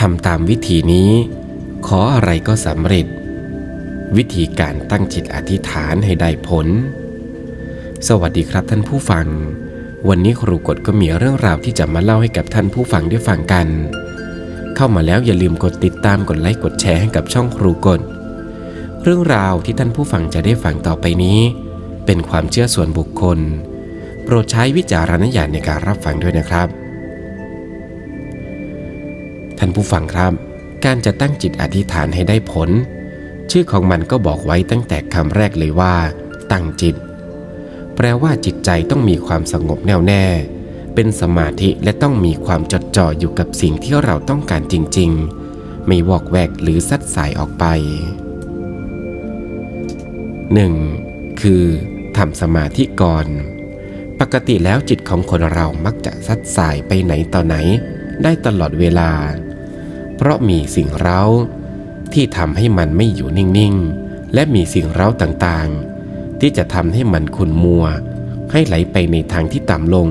ทำตามวิธีนี้ ขออะไรก็สำเร็จ วิธีการตั้งจิตอธิษฐานให้ได้ผล สวัสดีครับท่านผู้ฟัง วันนี้ครูกฎก็มีเรื่องราวที่จะมาเล่าให้กับท่านผู้ฟังได้ฟังกัน เข้ามาแล้วอย่าลืมกดติดตามกดไลค์กดแชร์ให้กับช่องครูกฎเรื่องราวที่ท่านผู้ฟังจะได้ฟังต่อไปนี้ เป็นความเชื่อส่วนบุคคล โปรดใช้วิจารณญาณในการรับฟังด้วยนะครับ ท่านผู้ฟังครับ การจะตั้งจิตอธิษฐานให้ได้ผล ชื่อของมันก็บอกไว้ตั้งแต่คำแรกเลยว่า ตั้งจิต แปลว่าจิตใจต้องมีความสงบแน่วแน่ เป็นสมาธิและต้องมีความจดจ่ออยู่กับสิ่งที่เราต้องการจริง ๆ ไม่วอกแวกหรือซัดสายออกไป 1. คือทำสมาธิก่อน ปกติแล้วจิตของคนเรามักจะซัดสายไปไหนต่อไหน ได้ตลอดเวลา เพราะมีสิ่งเร้า ที่ทำให้มันไม่อยู่นิ่งๆ และมีสิ่งเร้าต่างๆ ที่จะทำให้มันขุนมัว ให้ไหลไปในทางที่ต่ำลง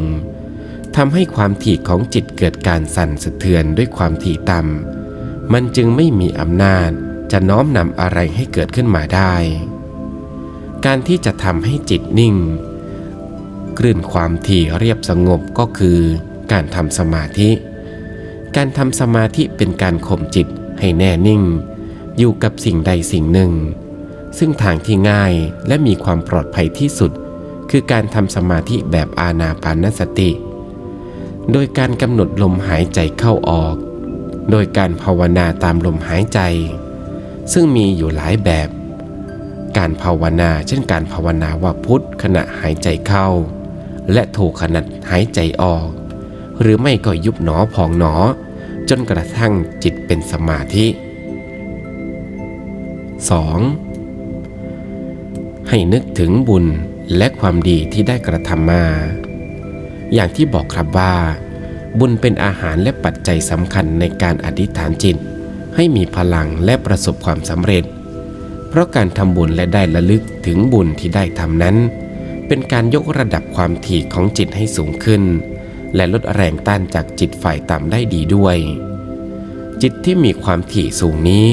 ทำให้ความถี่ของจิตเกิดการสั่นสะเทือนด้วยความถี่ต่ำมันจึงไม่มีอำนาจจะน้อมนำอะไรให้เกิดขึ้นมาได้ การที่จะทำให้จิตนิ่งคลื่นความถี่เรียบสงบก็คือการทำสมาธิ การทำสมาธิเป็นการข่มจิตให้แน่นิ่ง อยู่กับสิ่งใดสิ่งหนึ่ง ซึ่งทางที่ง่ายและมีความปลอดภัยที่สุด คือการทำสมาธิแบบอาณาปานสติ โดยการกำหนดลมหายใจเข้าออก โดยการภาวนาตามลมหายใจ ซึ่งมีอยู่หลายแบบ การภาวนาเช่นการภาวนาว่าพุทธขณะหายใจเข้า และโทขณะหายใจออก หรือไม่ก็ยุบหนอพองหนอ จนกระทั่งจิตเป็นสมาธิ 2. ให้นึกถึงบุญและความดีที่ได้กระทำมา อย่างที่บอกครับว่า บุญเป็นอาหารและปัจจัยสำคัญในการอธิษฐานจิต ให้มีพลังและประสบความสำเร็จ เพราะการทำบุญและได้ระลึกถึงบุญที่ได้ทำนั้น เป็นการยกระดับความถี่ของจิตให้สูงขึ้น และลดแรงต้านจากจิตฝ่ายต่ำได้ดีด้วย จิตที่มีความถี่สูงนี้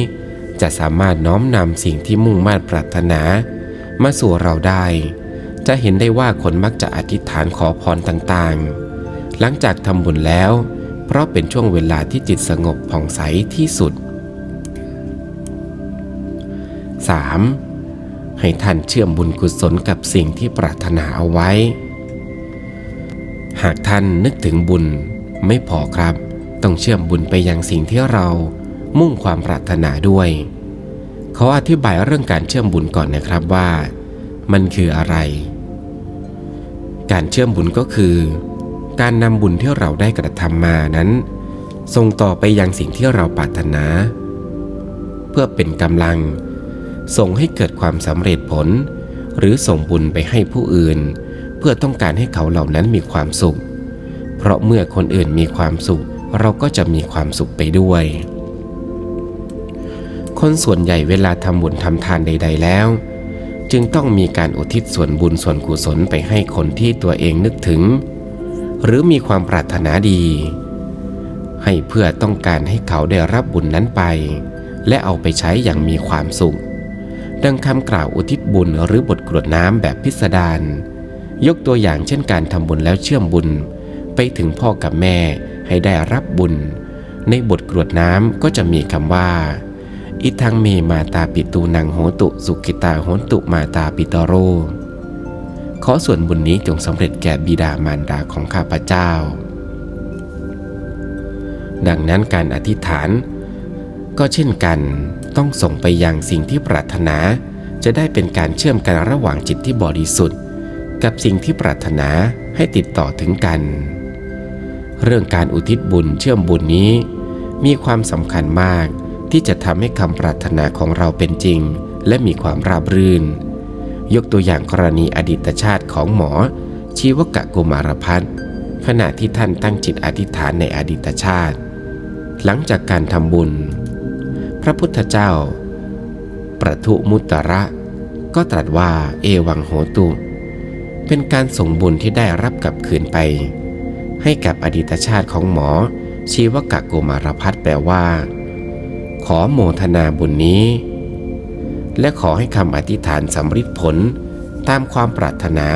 จะสามารถน้อมนำสิ่งที่มุ่งมั่นปรารถนา มาสู่เราได้ จะเห็นได้ว่าคนมักจะอธิษฐานขอพรต่างๆ หลังจากทำบุญแล้ว เพราะเป็นช่วงเวลาที่จิตสงบผ่องใสที่สุด 3. ให้ท่านเชื่อมบุญกุศลกับสิ่งที่ปรารถนาเอาไว้ หากท่านนึกถึงบุญไม่พอครับ ต้องเชื่อมบุญไปยังสิ่งที่เรามุ่งความปรารถนาด้วย เขาอธิบายเรื่องการเชื่อมบุญก่อนนะครับว่า มันคืออะไร การเชื่อมบุญก็คือ การนำบุญที่เราได้กระทำมานั้น ส่งต่อไปยังสิ่งที่เราปรารถนา เพื่อเป็นกำลัง ส่งให้เกิดความสำเร็จผล หรือส่งบุญไปให้ผู้อื่นเเพื่อต้องการให้เขาเหล่านั้นมีความสุข เพราะเมื่อคนอื่นมีความสุข เราก็จะมีความสุขไปด้วย คนส่วนใหญ่เวลาทำบุญทำทานใด ๆ แล้ว จึงต้องมีการอุทิศส่วนบุญส่วนกุศลไปให้คนที่ตัวเองนึกถึง หรือมีความปรารถนาดี ให้เพื่อต้องการให้เขาได้รับบุญนั้นไป และเอาไปใช้อย่างมีความสุขดังคำกล่าวอุทิศบุญหรือบทกรวดน้ำแบบพิสดาร ยกตัวอย่างเช่นการทำบุญแล้วเชื่อมบุญ ไปถึงพ่อกับแม่ให้ได้รับบุญ ในบทกรวดน้ำก็จะมีคำว่า อิทังเมมาตาปิตูนังโหตุสุขิตาโหนตุมาตาปิตโร ขอส่วนบุญนี้จงสำเร็จแก่บิดามารดาของข้าพเจ้า ดังนั้นการอธิษฐาน ก็เช่นกันต้องส่งไปยังสิ่งที่ปรารถนา จะได้เป็นการเชื่อมกันระหว่างจิตที่บริสุทธิ์ กับสิ่งที่ปรารถนาให้ติดต่อถึงกัน เรื่องการอุทิศบุญเชื่อมบุญนี้ มีความสำคัญมากที่จะทำให้คำปรารถนาของเราเป็นจริง และมีความราบรื่น ยกตัวอย่างกรณีอดีตชาติของหมอ ชีวกะกุมารพัฒน์ขณะที่ท่านตั้งจิตอธิษฐานในอดีตชาติ หลังจากการทำบุญ พระพุทธเจ้า ประทุมุตตระ ก็ตรัสว่าเอวังโหตุ เป็นการส่งบุญที่ได้รับกลับคืนไป ให้กับอดีตชาติของหมอ ชีวกะโกมารพัฒแปลว่า ขอโมทนาบุญนี้ และขอให้คำอธิษฐานสำฤทธิ์ผลตามความปรารถนา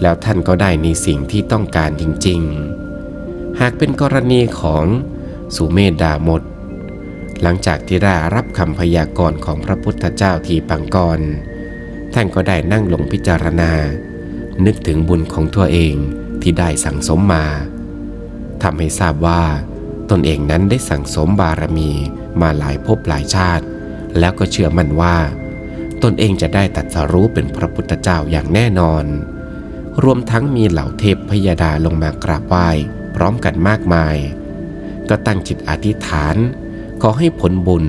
แล้วท่านก็ได้ในสิ่งที่ต้องการจริง ๆ หากเป็นกรณีของสุเมธดามด หลังจากที่ได้รับคำพยากรณ์ของพระพุทธเจ้าทีปังกร ท่านก็ได้นั่งลงพิจารณา นึกถึงบุญของตัวเองที่ได้สั่งสมมาทำให้ทราบว่า ตนเองนั้นได้สั่งสมบารมีมาหลายภพหลายชาติ แล้วก็เชื่อมั่นว่า ตนเองจะได้ตัดสรู้เป็นพระพุทธเจ้าอย่างแน่นอน รวมทั้งมีเหล่าเทพพยดาลงมากราบไหว้พร้อมกันมากมาย ก็ตั้งจิตอธิษฐาน ขอให้ผลบุญ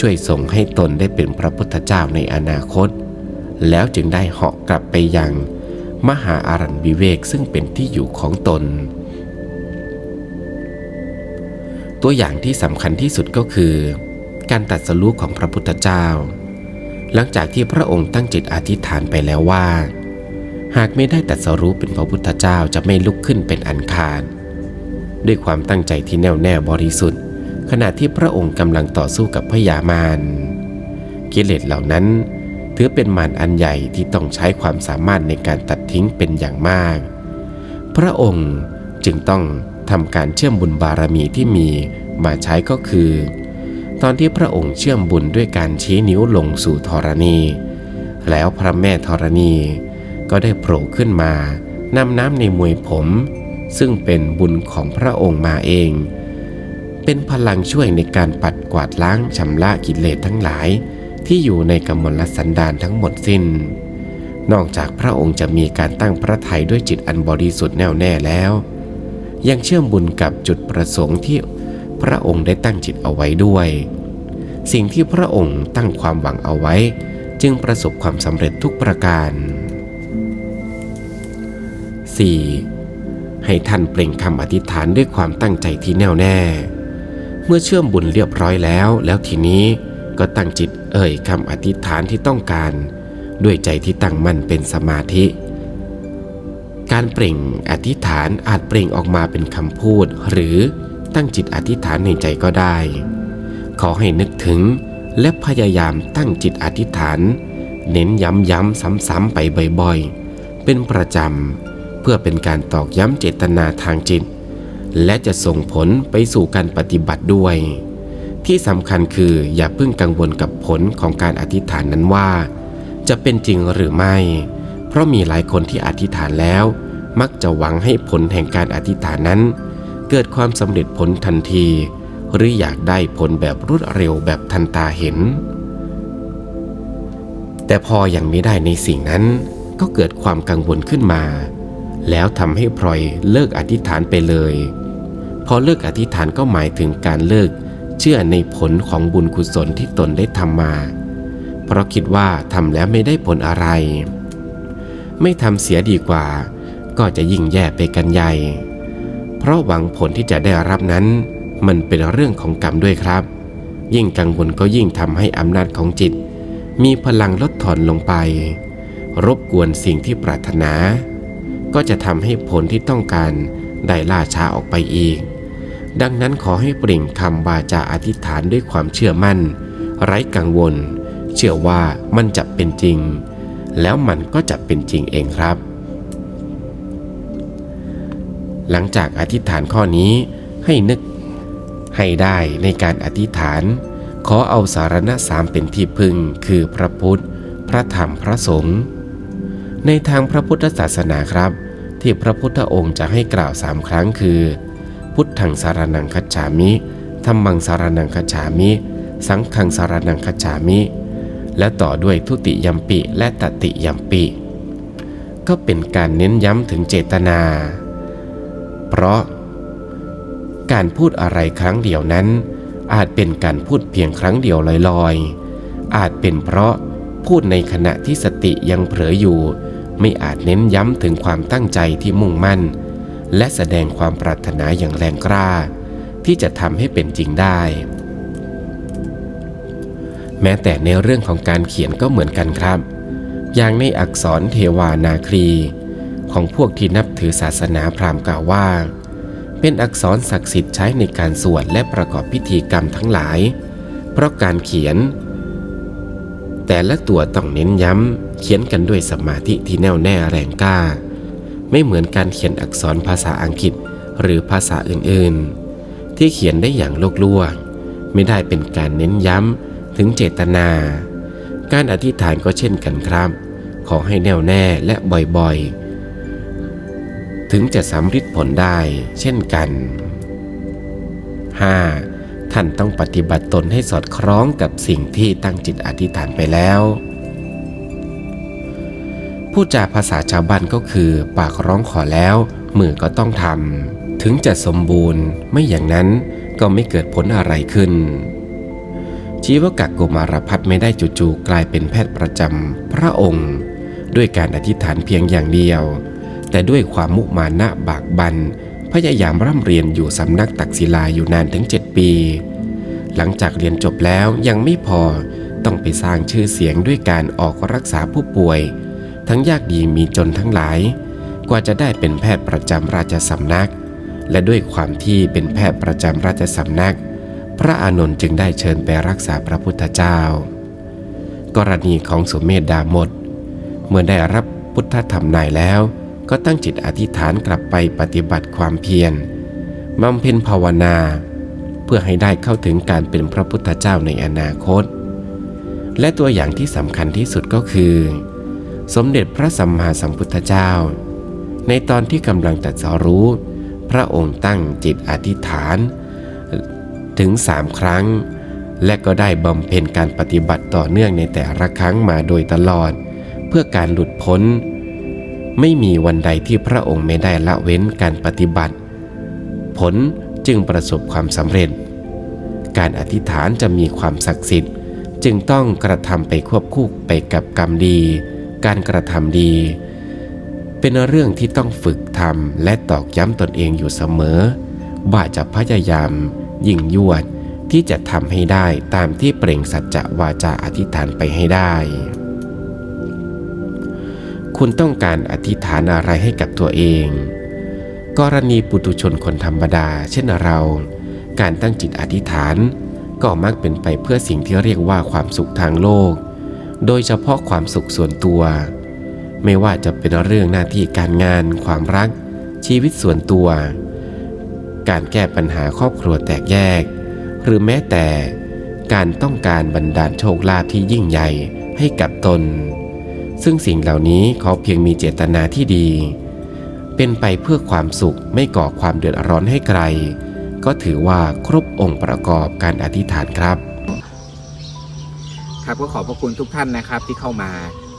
ช่วยส่งให้ตนได้เป็นพระพุทธเจ้าในอนาคต แล้วจึงได้เหาะกลับไปยัง มหาอารันวิเวกซึ่งเป็นที่อยู่ของตน ตัวอย่างที่สำคัญที่สุดก็คือ การตัดสรู้ของพระพุทธเจ้า หลังจากที่พระองค์ตั้งจิตอธิษฐานไปแล้วว่า หากไม่ได้ตัดสรู้เป็นพระพุทธเจ้าจะไม่ลุกขึ้นเป็นอันขาดด้วยความตั้งใจที่แน่วแน่บริสุทธิ์ ขณะที่พระองค์กำลังต่อสู้กับพยามารกิเลสเหล่านั้น ถือเป็นมารอันใหญ่ที่ต้องใช้ความสามารถในการตัดทิ้งเป็นอย่างมาก พระองค์จึงต้องทำการเชื่อมบุญบารมีที่มีมาใช้ก็คือ ตอนที่พระองค์เชื่อมบุญด้วยการชี้นิ้วลงสู่ธรณี แล้วพระแม่ธรณี ก็ได้โผล่ขึ้นมานำน้ำในมวยผม ซึ่งเป็นบุญของพระองค์มาเอง เป็นพลังช่วยในการปัดกวาดล้างชำระกิเลสทั้งหลาย ที่อยู่ในกมลสันดานทั้งหมดสิน้น นอกจากพระองค์จะมีการตั้งพระทัยด้วยจิตอันบริสุทธิ์แน่วแน่แล้ว ยังเชื่อมบุญกับจุดประสงค์ที่พระองค์ได้ตั้งจิตเอาไว้ด้วย สิ่งที่พระองค์ตั้งความหวังเอาไว้ จึงประสบความสำเร็จทุกประการ 4. ให้ท่านเปล่งคำอธิษฐานด้วยความตั้งใจที่แน่วแน่ เมื่อเชื่อมบุญเรียบร้อยแล้ว แล้วทีนี้ ก็ตั้งจิตเอ่ยคำอธิษฐานที่ต้องการ ด้วยใจที่ตั้งมั่นเป็นสมาธิ การเปล่งอธิษฐานอาจเปล่งออกมาเป็นคำพูด หรือตั้งจิตอธิษฐานในใจก็ได้ ขอให้นึกถึงและพยายามตั้งจิตอธิษฐาน เน้นย้ำๆซ้ำๆไปบ่อยๆ เป็นประจำ เพื่อเป็นการตอกย้ำเจตนาทางจิต และจะส่งผลไปสู่การปฏิบัติด้วย ที่สำคัญคืออย่าเพิ่งกังวลกับผลของการอธิษฐานนั้นว่า จะเป็นจริงหรือไม่ เพราะมีหลายคนที่อธิษฐานแล้ว มักจะหวังให้ผลแห่งการอธิษฐานนั้น เกิดความสำเร็จผลทันที หรืออยากได้ผลแบบรวดเร็วแบบทันตาเห็น แต่พออยังไม่ได้ในสิ่งนั้นก็เกิดความกังวลขึ้นมา แล้วทำให้พลอยเลิกอธิษฐานไปเลย พอเลิกอธิษฐานก็หมายถึงการเลิก ชื่อในผลของบุญกุศลที่ตนได้ทำมา เพราะคิดว่าทำแล้วไม่ได้ผลอะไร ไม่ทำเสียดีกว่า ก็จะยิ่งแย่ไปกันใหญ่ เพราะหวังผลที่จะได้รับนั้น มันเป็นเรื่องของกรรมด้วยครับ ยิ่งกังวลก็ยิ่งทำให้อำนาจของจิต มีพลังลดทอนลงไป รบกวนสิ่งที่ปรารถนา ก็จะทำให้ผลที่ต้องการได้ล่าช้าออกไปอีก ดังนั้นขอให้เปล่งคำวาจาอธิษฐานด้วยความเชื่อมั่น ไร้กังวล เชื่อว่ามันจะเป็นจริง แล้วมันก็จะเป็นจริงเองครับ หลังจากอธิษฐานข้อนี้ให้นึกให้ได้ในการอธิษฐาน ขอเอาสารณะสามเป็นที่พึ่งคือพระพุทธ พระธรรมพระสงฆ์ในทางพระพุทธศาสนาครับ ที่พระพุทธองค์จะให้กล่าวสามครั้งคือ พุทธังสารนังคัจฉามิธรรมังสารนังคัจฉามิ สังฆังสารนังคัจฉามิ และต่อด้วยทุติยมปิและตติยมปิ ก็เป็นการเน้นย้ำถึงเจตนา เพราะ การพูดอะไรครั้งเดียวนั้น อาจเป็นการพูดเพียงครั้งเดียวลอยๆ อาจเป็นเพราะพูดในขณะที่สติยังเผลออยู่ ไม่อาจเน้นย้ำถึงความตั้งใจที่มุ่งมั่น และแสดงความปรารถนาอย่างแรงกล้า ที่จะทำให้เป็นจริงได้ แม้แต่ในเรื่องของการเขียนก็เหมือนกันครับ อย่างในอักษรเทวานาครี ของพวกที่นับถือศาสนาพราหมณ์กล่าวว่า เป็นอักษรศักดิ์สิทธิ์ใช้ในการสวดและประกอบพิธีกรรมทั้งหลาย เพราะการเขียน แต่ละตัวต้องเน้นย้ำเขียนกันด้วยสมาธิที่แน่วแน่แรงกล้า ไม่เหมือนการเขียนอักษรภาษาอังกฤษหรือภาษาอื่นๆ ที่เขียนได้อย่างโลกลวกไม่ได้เป็นการเน้นย้ำถึงเจตนา การอธิษฐานก็เช่นกันครับ ขอให้แน่วแน่และบ่อยๆ ถึงจะสำฤทธิ์ผลได้เช่นกัน 5. ท่านต้องปฏิบัติตนให้สอดคล้องกับสิ่งที่ตั้งจิตอธิษฐานไปแล้ว ผู้จาภาษาชาวบ้านก็คือ ปากร้องขอแล้ว มือก็ต้องทำถึงจะสมบูรณ์ไม่อย่างนั้นก็ไม่เกิดผลอะไรขึ้น ชีวกักกุมารพัฒไม่ได้จู่ๆกลายเป็นแพทย์ประจำพระองค์ ด้วยการอธิษฐานเพียงอย่างเดียว แต่ด้วยความมุมานะบากบันพยายามร่ำเรียนอยู่สำนักตักศิลาอยู่นานถึง 7 ปี หลังจากเรียนจบแล้วยังไม่พอต้องไปสร้างชื่อเสียงด้วยการออกรักษาผู้ป่วย ทั้งยากดีมีจนทั้งหลาย กว่าจะได้เป็นแพทย์ประจำราชสำนัก และด้วยความที่เป็นแพทย์ประจำราชสำนัก พระอานนท์จึงได้เชิญไปรักษาพระพุทธเจ้า กรณีของสุเมธดาหมด เมื่อได้รับพุทธธรรมนายแล้ว ก็ตั้งจิตอธิษฐานกลับไปปฏิบัติความเพียรบำเพ็ญภาวนา เพื่อให้ได้เข้าถึงการเป็นพระพุทธเจ้าในอนาคต และตัวอย่างที่สำคัญที่สุดก็คือ สมเด็จพระสัมมาสัมพุทธเจ้า ในตอนที่กำลังตรัสรู้ พระองค์ตั้งจิตอธิษฐาน ถึงสามครั้ง และก็ได้บำเพ็ญการปฏิบัติต่อเนื่องในแต่ละครั้งมาโดยตลอด เพื่อการหลุดพ้น ไม่มีวันใดที่พระองค์ไม่ได้ละเว้นการปฏิบัติ ผลจึงประสบความสำเร็จ การอธิษฐานจะมีความศักดิ์สิทธิ์ จึงต้องกระทำไปควบคู่ไปกับกรรมดี การกระทำดี เป็นเรื่องที่ต้องฝึกทำและตอกย้ำตนเองอยู่เสมอ ว่าจะพยายาม ยิ่งยวดที่จะทำให้ได้ตามที่เปล่งสัจจะวาจาอธิษฐานไปให้ได้ คุณต้องการอธิษฐานอะไรให้กับตัวเอง กรณีปุถุชนคนธรรมดา เช่นเรา การตั้งจิตอธิษฐานก็มักเป็นไปเพื่อสิ่งที่เรียกว่าความสุขทางโลก โดยเฉพาะความสุขส่วนตัว ไม่ว่าจะเป็นเรื่องหน้าที่การงาน ความรัก ชีวิตส่วนตัว การแก้ปัญหาครอบครัวแตกแยก หรือแม้แต่การต้องการบรรดาลโชคลาภที่ยิ่งใหญ่ให้กับตน ซึ่งสิ่งเหล่านี้ขอเพียงมีเจตนาที่ดี เป็นไปเพื่อความสุขไม่ก่อความเดือดร้อนให้ใคร ก็ถือว่าครบองค์ประกอบการอธิษฐานครับ ครับก็ขอบพระคุณทุกท่านนะครับที่เข้ามา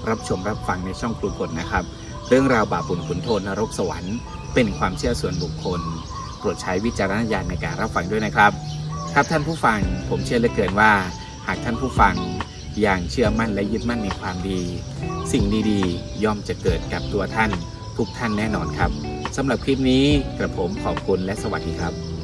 รับชมรับฟังในช่องครูกฎนะครับ เรื่องราวบาปบุญขุนโทษนรกสวรรค์เป็นความเชื่อส่วนบุคคลโปรดใช้วิจารณญาณในการรับฟังด้วยนะครับ ครับท่านผู้ฟังผมเชื่อเหลือเกินว่า หากท่านผู้ฟังอย่างเชื่อมั่นและยึดมั่นในความดี สิ่งดีๆ ย่อมจะเกิดกับตัวท่านทุกท่านแน่นอนครับสำหรับคลิปนี้กระผมขอบคุณและสวัสดีครับ